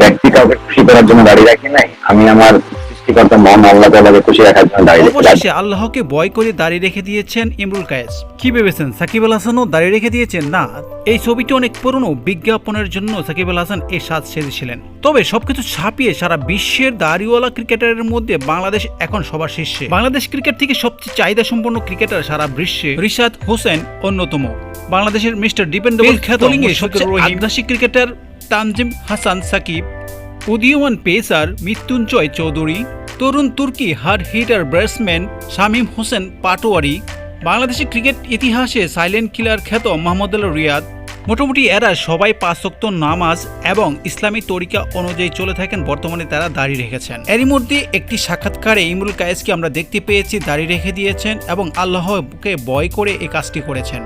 ব্যক্তি কাউকে খুশি করার জন্য দাঁড়িয়ে রাখি নাই আমি আমার সৃষ্টিকর্তা মহান আল্লাহ তাআলাকে খুশি রাখার জন্য দাঁড়িয়ে অবশেষে আল্লাহকে বয় করে দাঁড়িয়ে রেখে দিয়েছেন ইমরুল কায়েস। কি ভেবেছেন সাকিব আল হাসানও দাঁড়িয়ে রেখে দিয়েছেন? না এই ছবিটি অনেক পুরনো বিজ্ঞাপনের জন্য সাকিব আল হাসান সাজ সেজেছিলেন। তবে সবকিছু ছাপিয়ে সারা বিশ্বের দাড়িওয়ালা ক্রিকেটারের মধ্যে বাংলাদেশ এখন সবার শীর্ষে। বাংলাদেশ ক্রিকেট থেকে সবচেয়ে চাহিদা সম্পন্ন ক্রিকেটার সারা বিশ্বে রিশাদ হোসেন অন্যতম। বাংলাদেশের মিস্টার ডিপেন্ডেবল খ্যাত সবচেয়ে আগ্রাসী ক্রিকেটার তানজিম হাসান সাকিব, উদীয়মান পেসার মৃত্যুঞ্জয় চৌধুরী, তরুণ তুর্কি hard hitter batsman Shamim Hossain Patwari বাংলাদেশের ক্রিকেট ইতিহাসে সাইলেন্ট কিলার খ্যাত মোহাম্মদ আল রিয়াদ, মোটামুটি এরা সবাই পাঁচক্ত নামাজ এবং ইসলামী তরিকা অনুযায়ী চলে থাকেন, বর্তমানে তারা দাঁড়িয়ে রেখেছেন। এরই মধ্যে একটি সাক্ষাৎকারে ইমরুল কায়েসকে আমরা দেখতে পেয়েছি দাঁড়িয়ে রেখে দিয়েছেন এবং আল্লাহকে বয় করে এই কাজটি করেছেন।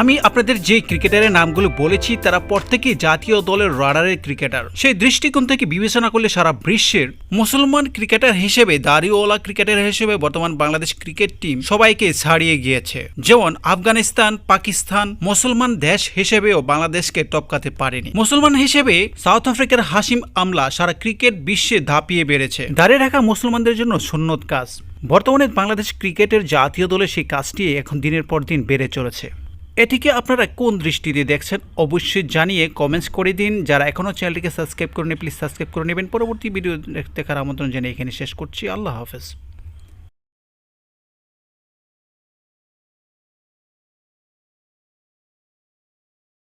আমি আপনাদের যে ক্রিকেটারের নামগুলো বলেছি, তারা প্রত্যেকেই জাতীয় দলের রাডারের ক্রিকেটার। সেই দৃষ্টিকোণ থেকে বিবেচনা করলে সারা বিশ্বের মুসলমান ক্রিকেটার হিসেবে, দাড়িওয়ালা ক্রিকেটার হিসেবে বর্তমান বাংলাদেশ ক্রিকেট টিম সবাইকে ছাড়িয়ে গিয়েছে। যেমন আফগানিস্তান, পাকিস্তান, মুসলমান দেশ হিসেবেও বাংলাদেশকে টপকাতে পারেনি। মুসলমান হিসেবে সাউথ আফ্রিকার হাসিম আমলা সারা ক্রিকেট বিশ্বে ধাপিয়ে বেড়েছে। দাঁড়িয়ে রাখা মুসলমানদের জন্য সুন্নত কাজ। বর্তমানে বাংলাদেশ ক্রিকেটের জাতীয় দলে সেই কাজটি এখন দিনের পর দিন বেড়ে চলেছে। এটিকে আপনারা কোন দৃষ্টিতে দেখছেন অবশ্যই জানিয়ে কমেন্টস করে দিন। যারা এখনও চ্যানেলটিকে সাবস্ক্রাইব করেনি প্লিজ সাবস্ক্রাইব করে নেবেন। পরবর্তী ভিডিও দেখার আমন্ত্রণ জানিয়ে এখানে শেষ করছি। আল্লাহ হাফেজ।